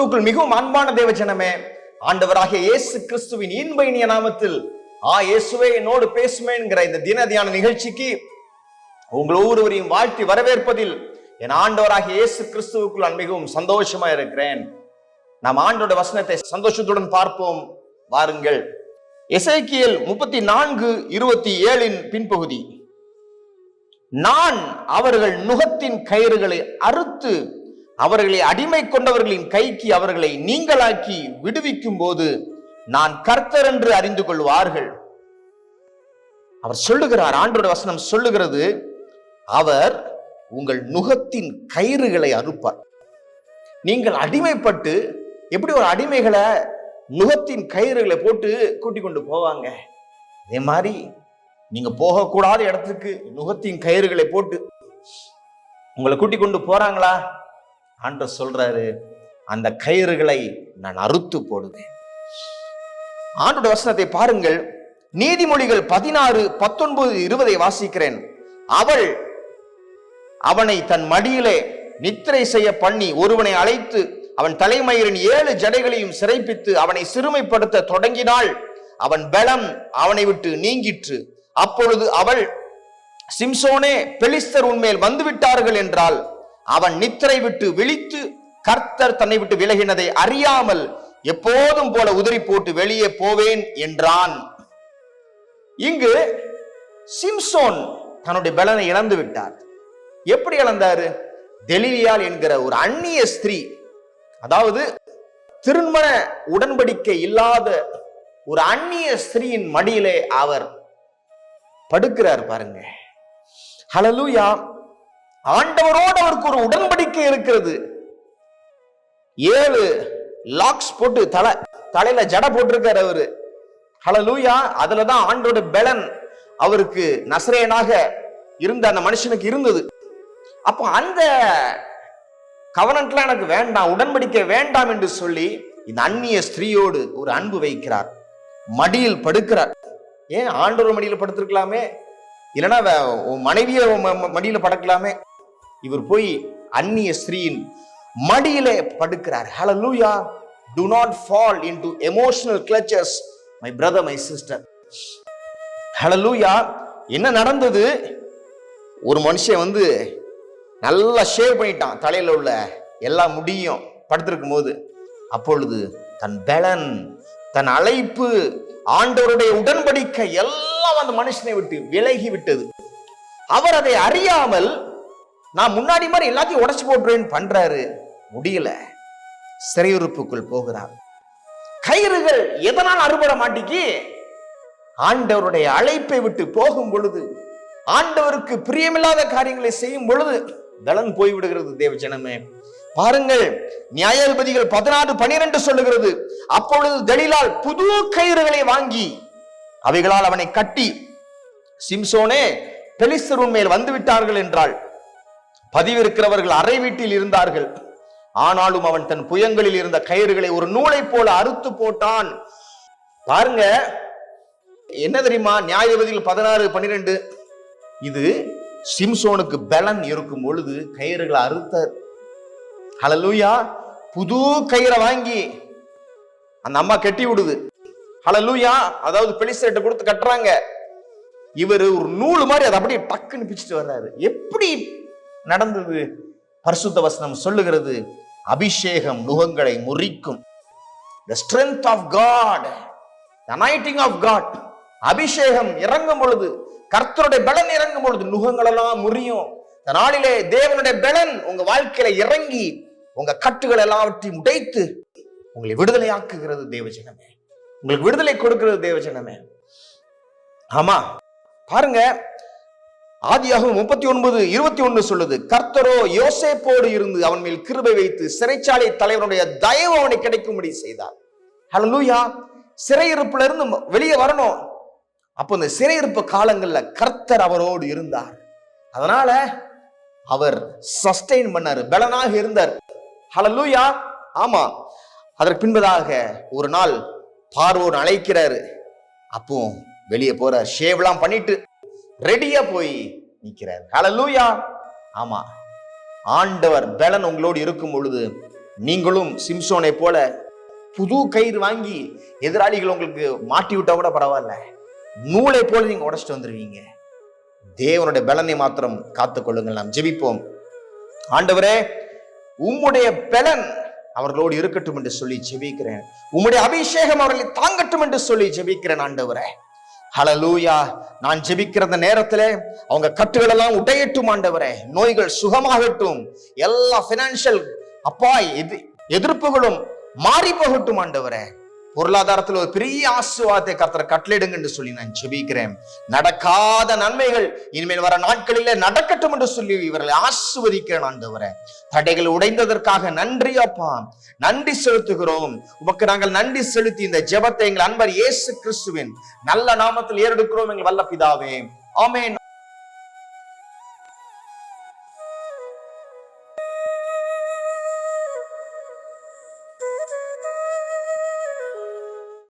கிறிஸ்துவுக்குள் மிகவும் அன்பான தேவஜனமே ஆண்டவராகிய இயேசு கிறிஸ்துவின் இன்ப இனிய நாமத்தில் ஆ இயேசுவே என்னோடு பேசுமேங்கிற இந்த தின தியான நிகழ்ச்சிக்கு உங்கள் ஒவ்வொருவரையும் வாழ்த்தி வரவேற்பதில் என் ஆண்டவராகிய இயேசு கிறிஸ்துவுக்குள் நான் மிகவும் சந்தோஷமா இருக்கிறேன். நாம் ஆண்டோட வசனத்தை சந்தோஷத்துடன் பார்ப்போம். வாருங்கள். எசைக்கியல் முப்பத்தி நான்கு இருபத்தி ஏழின் பின்பகுதி. நான் அவர்கள் நுகத்தின் கயிறுகளை அறுத்து அவர்களை அடிமை கொண்டவர்களின் கைக்கு அவர்களை நீங்களாக்கி விடுவிக்கும் போது நான் கர்த்தர் என்று அறிந்து கொள்வார்கள். அவர் சொல்லுகிறார் ஆண்டோட வசனம் சொல்லுகிறது அவர் உங்கள் நுகத்தின் கயிறுகளை அறுப்பார். நீங்கள் அடிமைப்பட்டு எப்படி ஒரு அடிமைகளை நுகத்தின் கயிறுகளை போட்டு கூட்டி கொண்டு போவாங்க? அதே மாதிரி நீங்க போகக்கூடாத இடத்துக்கு நுகத்தின் கயிறுகளை போட்டு உங்களை கூட்டி கொண்டு போறாங்களா? ஆண்டவர் சொல்றாரு அந்த கயிறுகளை நான் அறுத்து போடுவேன். ஆண்டோட வசனத்தை பாருங்கள். நீதிமொழிகள் பதினாறு பத்தொன்பது இருபதை வாசிக்கிறேன். அவள் அவனை தன் மடியிலே நித்திரை செய்ய பண்ணி ஒருவனை அழைத்து அவன் தலைமயிரின் ஏழு ஜடைகளையும் சிறைப்பித்து அவனை சிறுமைப்படுத்த தொடங்கினாள். அவன் பலம் அவனை விட்டு நீங்கிற்று. அப்பொழுது அவள் சிம்சோனே பெலிஸ்தர் உன்மேல் வந்துவிட்டார்கள் என்றாள். என்றால் அவன் நித்திரை விட்டு விழித்து கர்த்தர் தன்னை விட்டு விலகினதை அறியாமல் எப்போதும் போல உதிரி போட்டு வெளியே போவேன் என்றான். இங்கு சிம்சோன் தன்னுடைய பலனை இழந்து விட்டார். எப்படி இழந்தாரு? டெலிலியால் என்கிற ஒரு அந்நிய ஸ்திரீ அதாவது திருமண உடன்படிக்கை இல்லாத ஒரு அந்நிய ஸ்திரீயின் மடியிலே அவர் படுக்கிறார் பாருங்க. ஹலலூயா ஆண்டவரோடு அவருக்கு ஒரு உடன்படிக்கை இருக்கிறது. ஏழு லாக்ஸ் போட்டு தலை தலையில ஜட போட்டிருக்காரு அவரு. ஹலலூயா அதுலதான் ஆண்டோட பெலன் அவருக்கு நசரேனாக இருந்த அந்த மனுஷனுக்கு இருந்தது. அப்போ அந்த கவனன்ட்லாம் எனக்கு வேண்டாம் உடன்படிக்கை வேண்டாம் என்று சொல்லி இந்த அந்நிய ஸ்திரீயோடு ஒரு அன்பு வைக்கிறார். மடியில் படுக்கிறார். ஏன் ஆண்டவர் மடியில் படுத்திருக்கலாமே? இல்லைன்னா மனைவியை உன் படக்கலாமே உன் ம- மடியில படுக்கலாமே? இவர் போய் அந்நிய ஸ்ரீயின் மடியிலே படுக்கிறார். Hallelujah do not fall fall emotional emotional my brother my sister sister. லூயா என்ன நடந்தது? ஒரு மனுஷன் வந்து நல்லா ஷேவ் பண்ணிட்டான். தலையில் உள்ள எல்லா முடியும் படுத்திருக்கும் போது. அப்பொழுது தன் பலன் தன் அழைப்பு ஆண்டவருடைய உடன்படிக்கை எல்லாம் அந்த மனுஷனை விட்டு விலகி விட்டது. அவர் அதை அறியாமல் நான் முன்னாடி மாதிரி எல்லாத்தையும் உடச்சி போட்டுறேன்னு பண்றாரு. முடியல. சிறையுறுப்புக்குள் போகிறார். கயிறுகள் எதனால் அறுபட மாட்டிக்கு ஆண்டவருடைய அழைப்பை விட்டு போகும் பொழுது ஆண்டவருக்கு பிரியமில்லாத காரியங்களை செய்யும் பொழுது பலன் போய்விடுகிறது தேவ ஜனமே. பாருங்கள் நியாயாதிபதிகள் பதினாறு பனிரெண்டு சொல்லுகிறது அப்பொழுது தலிலால் புது கயிறுகளை வாங்கி அவைகளால் அவனை கட்டி சிம்சோனே பெலிஸ்தர் மேல் வந்து விட்டார்கள் என்றாள். பதிவிருக்கிறவர்கள் அறை வீட்டில் இருந்தார்கள். ஆனாலும் அவன் தன் புயங்களில் இருந்த கயிறுகளை ஒரு நூலை போல அறுத்து போட்டான். பாருங்க என்ன தெரியுமா? நியாயபதிகள் பதினாறு பன்னிரெண்டு. இது சிம்சோனுக்கு பலன் இருக்கும் பொழுது கயிறுகளை அறுத்தார். ஹலலூயா புது கயிறை வாங்கி அந்த அம்மா கட்டி விடுது. ஹலலூயா அதாவது பெலிசேட்டை கொடுத்து கட்டுறாங்க. இவர் ஒரு நூல் மாதிரி அதை அப்படியே டக்குன்னு பிச்சுட்டு வர்றாரு. எப்படி நடந்தது. பரிசுத்த வசனம் சொல்லுகிறது அபிஷேகம் நுகங்களை முறிக்கும். The strength of God the anointing of God அபிஷேகம் இறங்கும் பொழுது கர்த்தருடைய பலன் இறங்கும் பொழுது நுகங்கள் எல்லாம் முறியும். இந்த நாளிலே தேவனுடைய பலன் உங்க வாழ்க்கையில இறங்கி உங்க கட்டுகள் எல்லாவற்றையும் உடைத்து உங்களை விடுதலையாக்குகிறது தேவஜனமே. உங்களுக்கு விடுதலை கொடுக்கிறது தேவஜனமே. ஆமா பாருங்க ஆதியாகவும் முப்பத்தி ஒன்பது இருபத்தி ஒன்று சொல்லுது கர்த்தரோ யோசேப்போடு இருந்து அவன் மேல் கிருபை வைத்து சிறைச்சாலை தலைவனுடைய தயவு அவனை கிடைக்கும்படி செய்தார். ஹalleluya சிறையிருப்புல இருந்து வெளியே வரணும். அப்போ இந்த சிறையிருப்பு காலங்கள்ல கர்த்தர் அவரோடு இருந்தார். அதனால அவர் சஸ்டெயின் பண்ணாரு பலனாக இருந்தார். ஹalleluya ஆமா. அதற்கு பின்பதாக ஒரு நாள் பார்வோன் அழைக்கிறாரு. அப்போ வெளியே போறார். ஷேவ்லாம் பண்ணிட்டு ரெடியா போய் நிற்கிறார் ஹலலூயா ஆமா. ஆண்டவர் பலன் உங்களோடு இருக்கும் பொழுது நீங்களும் சிம்சோனை போல புது கயிறு வாங்கி எதிராளிகள் உங்களுக்கு மாட்டி விட்டா கூட பரவாயில்ல. நூலை போல நீங்க உடச்சிட்டு வந்துருவீங்க. தேவனுடைய பலனை மாத்திரம் காத்துக்கொள்ளுங்கள் நாம் ஜெபிப்போம். ஆண்டவரே உம்முடைய பலன் அவர்களோடு இருக்கட்டும் என்று சொல்லி ஜெபிக்கிறேன். உம்முடைய அபிஷேகம் அவர்களை தாங்கட்டும் என்று சொல்லி ஜெபிக்கிறேன் ஆண்டவரே. ஹலலூயா நான் ஜெபிக்கிற நேரத்துல அவங்க கட்டுகள் எல்லாம் உடையட்டும் ஆண்டவரே. நோய்கள் சுகமாகட்டும். எல்லா பினான்சியல் அப்பா எது எதிர்ப்புகளும் மாறி போகட்டும் ஆண்டவரே. பொருளாதாரத்தில் ஒரு பெரிய ஆசீர்வாதத்தை கர்த்தர் கட்டளிடுங்க என்று சொல்லி நான் ஜெபிக்கிறேன். நடக்காத நன்மைகள் இனிமேல் வர நாட்களிலே நடக்கட்டும் என்று சொல்லி இவர்களை ஆசிர்வதிக்கிறேன் ஆண்டவரே. தடைகள் உடைந்ததற்காக நன்றி அப்பா. நன்றி செலுத்துகிறோம். உமக்கு நாங்கள் நன்றி செலுத்தி இந்த ஜெபத்தை எங்கள் அன்பர் இயேசு கிறிஸ்துவின் நல்ல நாமத்தில் ஏறெடுக்கிறோம் எங்கள் வல்ல பிதாவே ஆமேன்.